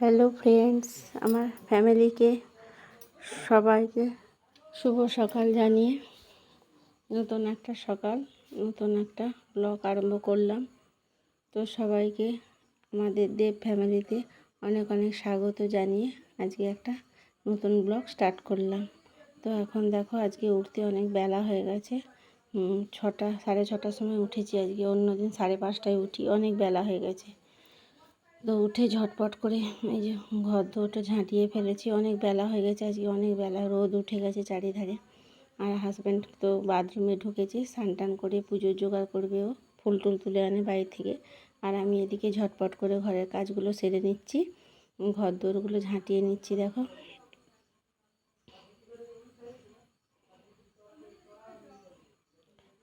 Hello friends আমার ফ্যামিলিকে সবাইকে শুভ সকাল জানিয়ে নতুন একটা সকাল, নতুন একটা ব্লগ আরম্ভ করলাম। তো সবাইকে, আমাদের দেব ফ্যামিলিতে অনেক অনেক স্বাগত জানিয়ে আজকে একটা নতুন ব্লগ স্টার্ট করলাম। তো এখন দেখো, আজকে উঠতে অনেক বেলা হয়ে গেছে। ছটা, সাড়ে ছটার সময় উঠেছি আজকে। অন্যদিন সাড়ে পাঁচটায় উঠি, অনেক বেলা হয়ে গেছে। তো উঠে ঝটপট করে এই যে ঘর দৌড়টা ঝাঁটিয়ে ফেলেছি। অনেক বেলা হয়ে গেছে, আজকে অনেক বেলা রোদ উঠে গেছে চারিধারে। আর হাজব্যান্ড তো বাথরুমে ঢুকেছে স্নান টান করে পুজোর জোগাড় করবে ও ফুল টুল তুলে আনে বাড়ি থেকে। আর আমি এদিকে ঝটপট করে ঘরের কাজগুলো সেরে নিচ্ছি, ঘর দৌড়গুলো ঝাঁটিয়ে নিচ্ছি, দেখো।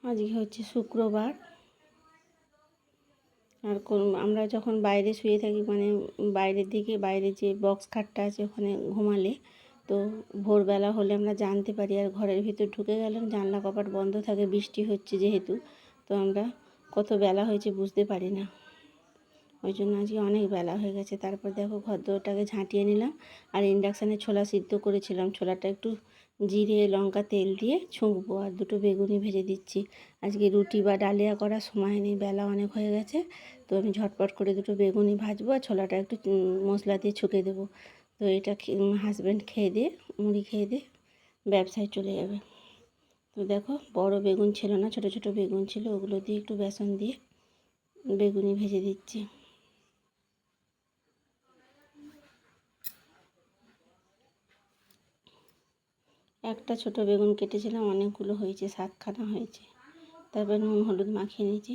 আজকে হচ্ছে শুক্রবার আর আমরা যখন বাইরে শুয়ে থাকি মানে বাইরের দিকে বাইরে যে বক্স খাটটা আছে ওখানে ঘুমালে, তো ভোরবেলা হলে আমরা জানতে পারি আর ঘরের ভিতর ঢুকে গেলাম, জানলা কপাট বন্ধ থাকে, বৃষ্টি হচ্ছে যেহেতু, তো আমরা কত বেলা হয়েছে বুঝতে পারি না। ওই জন্য আজকে অনেক বেলা হয়ে গেছে। তারপর দেখো ঘর দোরটাকে ঝাঁটিয়ে নিলাম আর ইন্ডাকশানে ছোলা সিদ্ধ করেছিলাম। ছোলাটা একটু জিরে, লঙ্কা, তেল দিয়ে ছুঁকবো আর দুটো বেগুনি ভেজে দিচ্ছি। আজকে রুটি বা ডালিয়া করার সময় নেই, বেলা অনেক হয়ে গেছে। তো আমি ঝটপট করে দুটো বেগুনি ভাজবো আর ছোলাটা একটু মশলা দিয়ে ছুঁকে দেবো। তো এটা হাজব্যান্ড খেয়ে দিয়ে, মুড়ি খেয়ে দিয়ে ব্যবসায় চলে যাবে। তো দেখো বড় বেগুন ছিল না, ছোট ছোট বেগুন ছিল, ওগুলো দিয়ে একটু বেসন দিয়ে বেগুনি ভেজে দিচ্ছি। একটা ছোট বেগুন কেটেছিলাম, অনেকগুলো হয়েছে, সাতখানা হয়েছে। তারপর নুন, হলুদ মাখিয়ে নিয়েছি।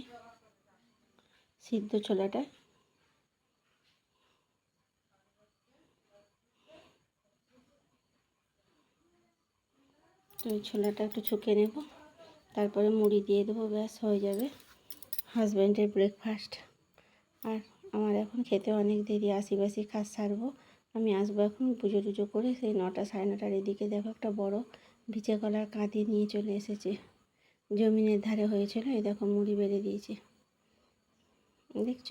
সিদ্ধ ছোলাটা। ওই ছোলাটা একটু ছুকে নেব। তারপরে মুড়ি দিয়ে দেবো, ব্যাস, হয়ে যাবে। হাজব্যান্ডের ব্রেকফাস্ট আর আমার এখন খেতে অনেক দেরি আশিবাসি খাস সারবো। আমি আসব এখন পুজো টুজো করে, সেই নটা সাড়ে নটার এদিকে দেখো একটা বড় ভিজে কলার কাঁদি নিয়ে চলে এসেছে। জমিনের ধারে হয়েছিল, এই দেখো মুড়ি বেড়ে দিয়েছে। দেখছ?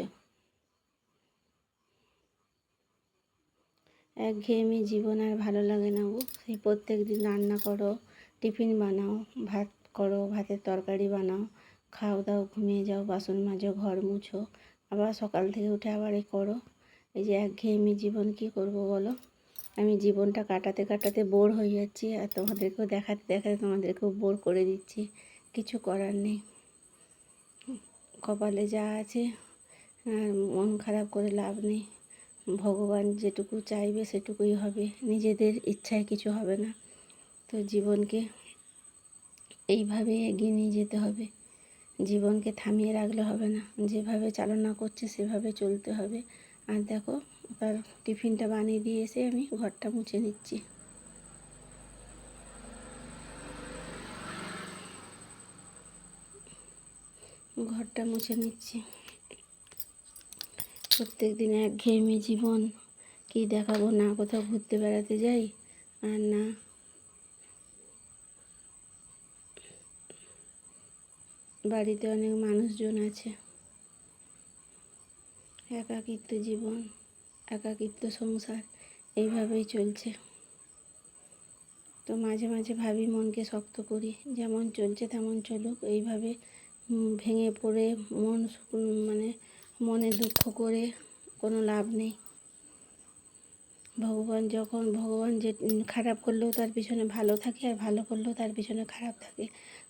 একঘেয়েমি জীবন আর ভালো লাগে না গো। সেই প্রত্যেক দিন রান্না করো, টিফিন বানাও, ভাত করো, ভাতের তরকারি বানাও, খাও দাও, ঘুমিয়ে যাও, বাসন মাজো, ঘর মুছো, আবার সকাল থেকে উঠে আবার এ করো। এই যে একঘেয়েমি জীবন কি করব বলো? আমি জীবনটা কাটাতে কাটাতে বোর হয়ে যাচ্ছি আর তোমাদেরকেও দেখাতে দেখাতে তোমাদেরকেও বোর করে দিচ্ছি। কিছু করার নেই। কপালে যা আছে মন খারাপ করে লাভ নেই। ভগবান যেটুকু চাইবে সেটুকুই হবে। নিজেদের ইচ্ছায় কিছু হবে না। তো জীবনকে এইভাবে এগিয়ে নিয়ে যেতে হবে। জীবনকে থামিয়ে রাখলে হবে না। যেভাবে চালনা করছে সেভাবে চলতে হবে। আর দেখো, তার টিফিনটা বানিয়ে দিয়ে এসে আমি ঘরটা মুছে নিচ্ছি। ঘরটা মুছে নিচ্ছি। প্রত্যেক দিন একঘেয়েমি জীবন, কি দেখাবো না, কোথাও ঘুরতে বেড়াতে যাই আর না। বাড়িতে অনেক মানুষজন আছে। একাকিত্ব জীবন, একাকিত্ব সংসার, এইভাবেই চলছে। তো মাঝে মাঝে ভাবি মনকে শক্ত করি, যেমন চলছে তেমন চলুক, এইভাবে ভেঙে পড়ে মন মানে মনে দুঃখ করে কোনো লাভ নেই। ভগবান যখন, ভগবান যে খারাপ করলেও তার পিছনে ভালো থাকে আর ভালো করলেও তার পিছনে খারাপ থাকে।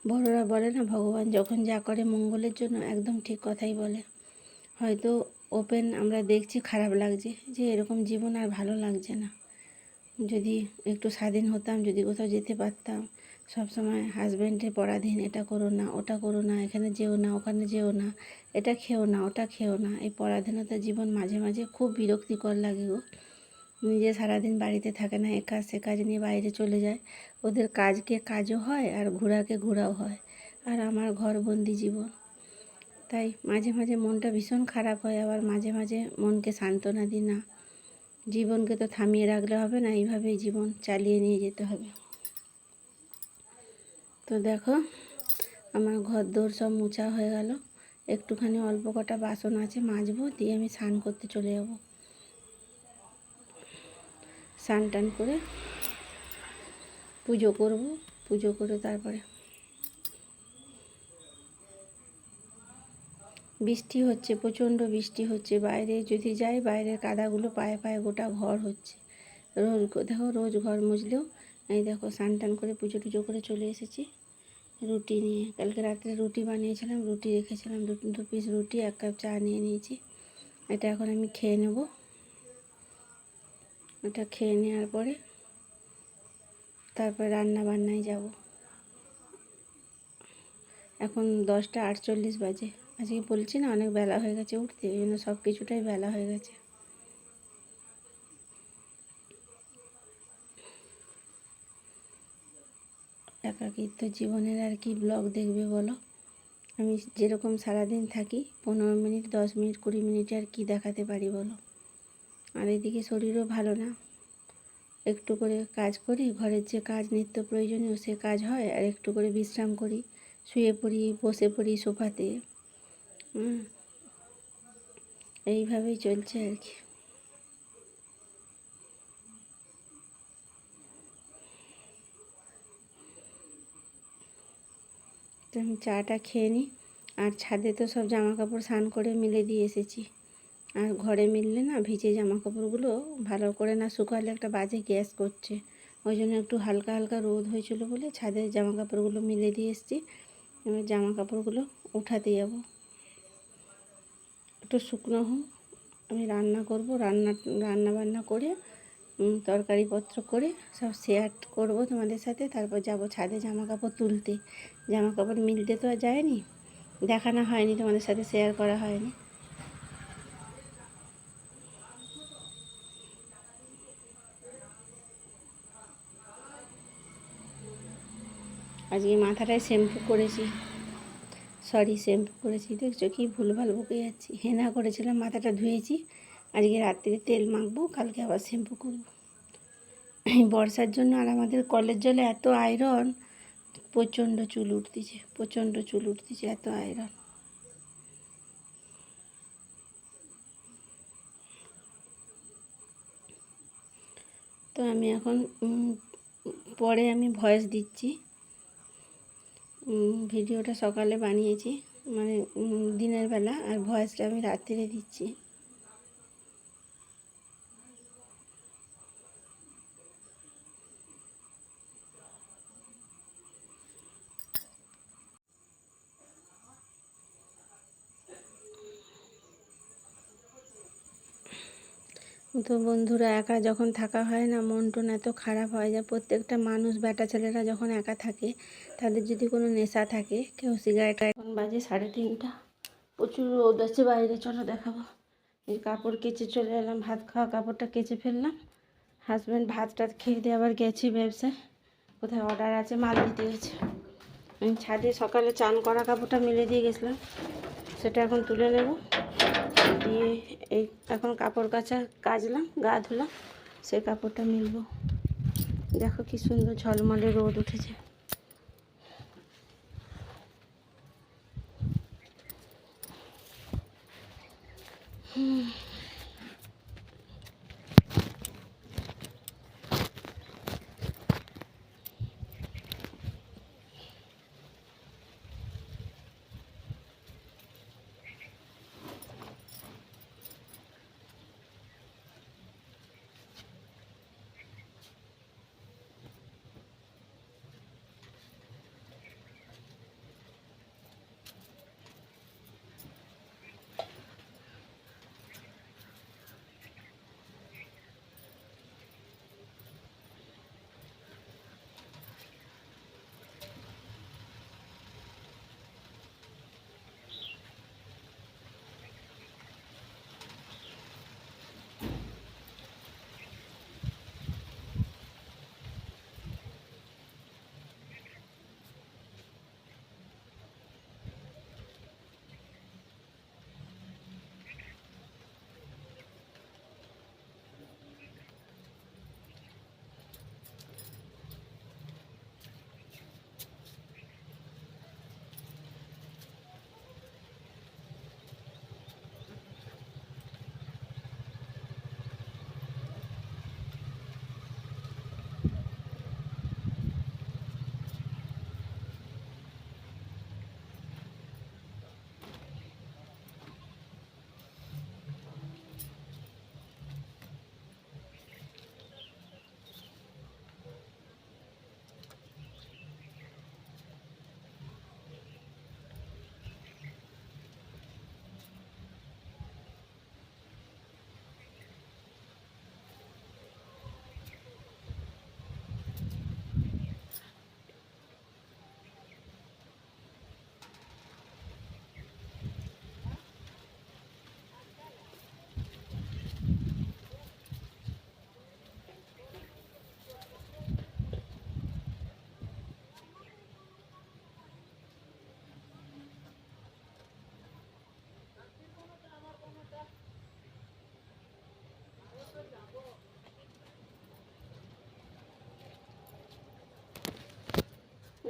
বড়রা বলে না, ভগবান যখন যা করে মঙ্গলের জন্য একদম ঠিক কথাই বলে। হয়তো ওপেন আমরা দেখছি, খারাপ লাগছে, যে এরকম জীবন আর ভালো লাগছে না। যদি একটু স্বাধীন হতাম, যদি কোথাও যেতে পারতাম, সব সময় হাজব্যান্ডের পরাধীন, এটা করো না, ওটা করো না, এখানে যেও না, ওখানে যেও না, এটা খেও না, ওটা খেও না, এই পরাধীনতা জীবন মাঝে মাঝে খুব বিরক্তিকর লাগে গো। নিজে সারাদিন বাড়িতে থাকে না এ কাজ সে কাজ নিয়ে বাইরে চলে যায়, ওদের কাজকে কাজও হয় আর ঘোরাকে ঘোরাও হয়, আর আমার ঘরবন্দি জীবন। তাই মাঝে মাঝে মনটা ভীষণ খারাপ হয়, আবার মাঝে মাঝে মনকে সান্ত্বনা দিই, না, জীবনকে তো থামিয়ে রাখলে হবে না, এইভাবেই জীবন চালিয়ে নিয়ে যেতে হবে। তো দেখো, আমার ঘর দৌড় সব মোছা হয়ে গেল। একটুখানি অল্প কটা বাসন আছে মাজবো, দিয়ে আমি স্নান করতে চলে যাব। স্নান টান করে পুজো করব, পুজো করে তারপরে বৃষ্টি হচ্ছে, প্রচণ্ড বৃষ্টি হচ্ছে। বাইরে যদি যাই, বাইরের কাদাগুলো পায়ে পায়ে গোটা ঘর হচ্ছে। রোজ দেখো রোজ ঘর মুছলেও এই দেখো স্নান টান করে পুজো টুজো করে চলে এসেছি। রুটি নিয়ে, কালকে রাত্রে রুটি বানিয়েছিলাম, রুটি রেখেছিলাম, দু পিস রুটি, এক কাপ চা নিয়ে নিয়েছি। এটা এখন আমি খেয়ে নেব। এটা খেয়ে নেওয়ার পরে তারপরে রান্না বান্নায় যাব। এখন দশটা আটচল্লিশ বাজে। আজকে বলছি না, অনেক বেলা হয়ে গেছে উঠতে, এই জন্য সব কিছুটাই বেলা হয়ে গেছে। একাকিত্ব জীবনের আর কি ব্লগ দেখবে বলো? আমি যেরকম সারাদিন থাকি, পনেরো মিনিট, দশ মিনিট, কুড়ি মিনিটে আর কি দেখাতে পারি বলো? আর এদিকে শরীরও ভালো না। একটু করে কাজ করি, ঘরের যে কাজ নিত্য প্রয়োজনীয় সে কাজ হয়, আর একটু করে বিশ্রাম করি, শুয়ে পড়ি, বসে পড়ি সোফাতে। এইভাবেই চলছে আর কি। আমি চাটা খেয়ে নিই। আর ছাদে তো সব জামা কাপড় স্নান করে মিলে দিয়ে এসেছি। আর ঘরে মিললে না ভিজে জামা কাপড়গুলো ভালো করে না শুকালে একটা বাজে গ্যাস করছে। ওই জন্য একটু হালকা হালকা রোদ হয়েছিল বলে ছাদের জামা কাপড়গুলো মিলে দিয়ে এসেছি। এবার জামা কাপড়গুলো উঠাতে যাব। একটু শুকনো হোক, আমি রান্না করব। রান্না রান্না বান্না করে তরকারিপত্র করে সব শেয়ার করব তোমাদের সাথে। তারপর যাব ছাদে জামা কাপড় তুলতে। জামা কাপড় মিলতে তো আর যায়নি, দেখানো হয়নি, তোমাদের সাথে শেয়ার করা হয়নি। আজকে মাথাটায় শ্যাম্পু করেছি। সরি শ্যাম্পু করেছি। দেখছ কি ভুলভাল বকে যাচ্ছি। হেনা করেছিলাম, মাথাটা ধুয়েছি। আজকে রাত্রে তেল মাখবো, কালকে আবার শ্যাম্পু করব। এই বর্ষার জন্য আর আমাদের কলের জলে এত আয়রন প্রচণ্ড চুল উঠতেছে, প্রচণ্ড চুল উঠতেছে, এত আয়রন তো আমি এখন পরে আমি ভয়েস দিচ্ছি। ভিডিওটা সকালে বানিয়েছি। মানে দিনের বেলা আর ভয়েসটা আমি রাত্রিরে দিচ্ছি। তো বন্ধুরা একা যখন থাকা হয় না মন টন এত খারাপ হয় যে প্রত্যেকটা মানুষ, বেটা ছেলেরা যখন একা থাকে, তাদের যদি কোনো নেশা থাকে, কেউ সিগারেট এখন বাজে সাড়ে তিনটা। প্রচুর রোদ আছে, বাইরে চলো দেখাবো। এই কাপড় কেচে চলে এলাম, ভাত খাওয়া, কাপড়টা কেচে ফেললাম। হাজব্যান্ড ভাত টাত খেয়ে দিয়ে আবার গেছি ব্যবসায়। কোথায় অর্ডার আছে, মাল দিতে গেছে। আমি ছাদে সকালে চান করা কাপড়টা মেলে দিয়ে গেছিলাম। সেটা এখন তুলে নেব। দিয়ে এই এখন কাপড় কাচা, কাচলাম, গা ধুলাম সেই কাপড়টা মিলব। দেখো কি সুন্দর ঝলমলে রোদ উঠেছে। হুম।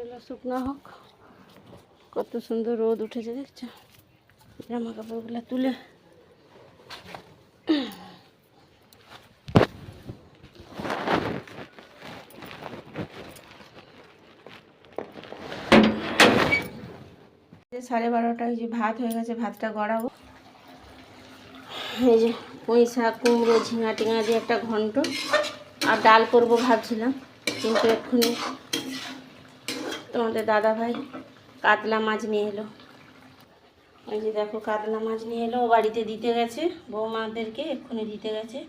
এগুলো শুকনো হোক। কত সুন্দর রোদ উঠেছে দেখছ? জামা কাপড়গুলো তুলে। যে সাড়ে বারোটায় যে ভাত হয়ে গেছে ভাতটা গড়াবো। এই যে পুঁই শাক কুমড়ো ঝিঙা টিঙা দিয়ে একটা ঘন্ট। আর ডাল করব ভাবছিলাম কিন্তু এক্ষুনি তোমাদের দাদা ভাই কাতলা মাছ নিয়ে এলো। ওই যে দেখো, কাতলা মাছ নিয়ে এলো। বাড়িতে দিতে গেছে, বৌমাদেরকে এক্ষুনি দিতে গেছে।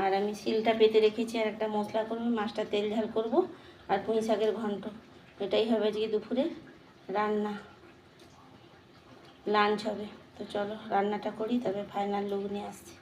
আর আমি শিলটা পেতে রেখেছি আর একটা মশলা করব, মাছটা তেল ঝাল করব আর পুঁই শাকের ঘন্ট। এটাই হবে আজকে দুপুরে রান্না। লাঞ্চ হবে। তো চলো, রান্নাটা করি, তবে ফাইনাল লুক নিয়ে আসছি।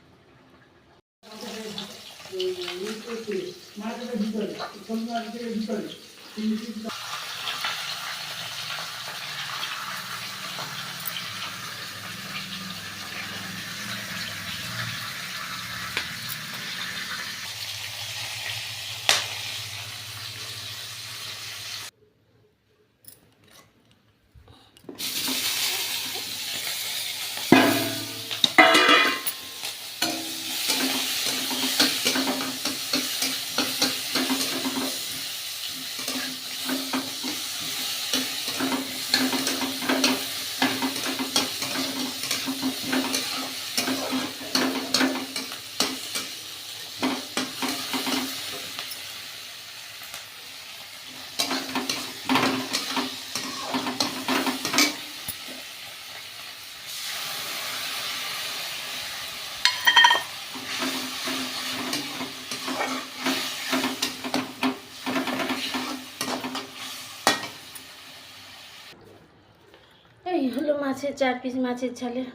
এই হলো মাছের, চার পিস মাছের ঝালের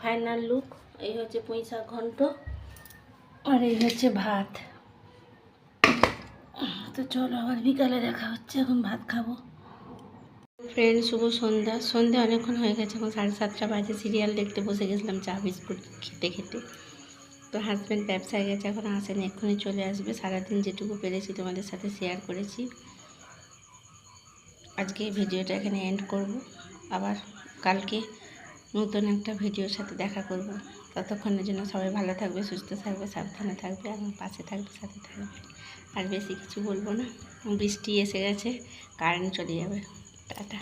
ফাইনাল লুক এই হচ্ছে পুঁই শাক ঘন্ট। আর এই হচ্ছে ভাত। তো চলো আবার বিকালে দেখা হচ্ছে, এখন ভাত খাব। ফ্রেন্ড শুভ সন্ধ্যা। সন্ধ্যা অনেকক্ষণ হয়ে গেছে, এখন সাড়ে সাতটা বাজে। সিরিয়াল দেখতে বসে গেছিলাম, চা, বিস্কুট খেতে খেতে। তো হাজব্যান্ড ব্যবসায় গেছে, এখন আসেনি, এক্ষুনি চলে আসবে। সারাদিন যেটুকু পেরেছি তোমাদের সাথে শেয়ার করেছি। আজকে ভিডিওটা এখানে এন্ড করব। আবার কালকে নতুন একটা ভিডিওর সাথে দেখা করব। ততক্ষণের জন্য সবাই ভালো থাকবে, সুস্থ থাকবে, সাবধানে থাকবে এবং পাশে থাকবে, সাথে থাকবে। আর বেশি কিছু বলব না। বৃষ্টি এসে গেছে কারেন্ট চলে যাবে। টাটা।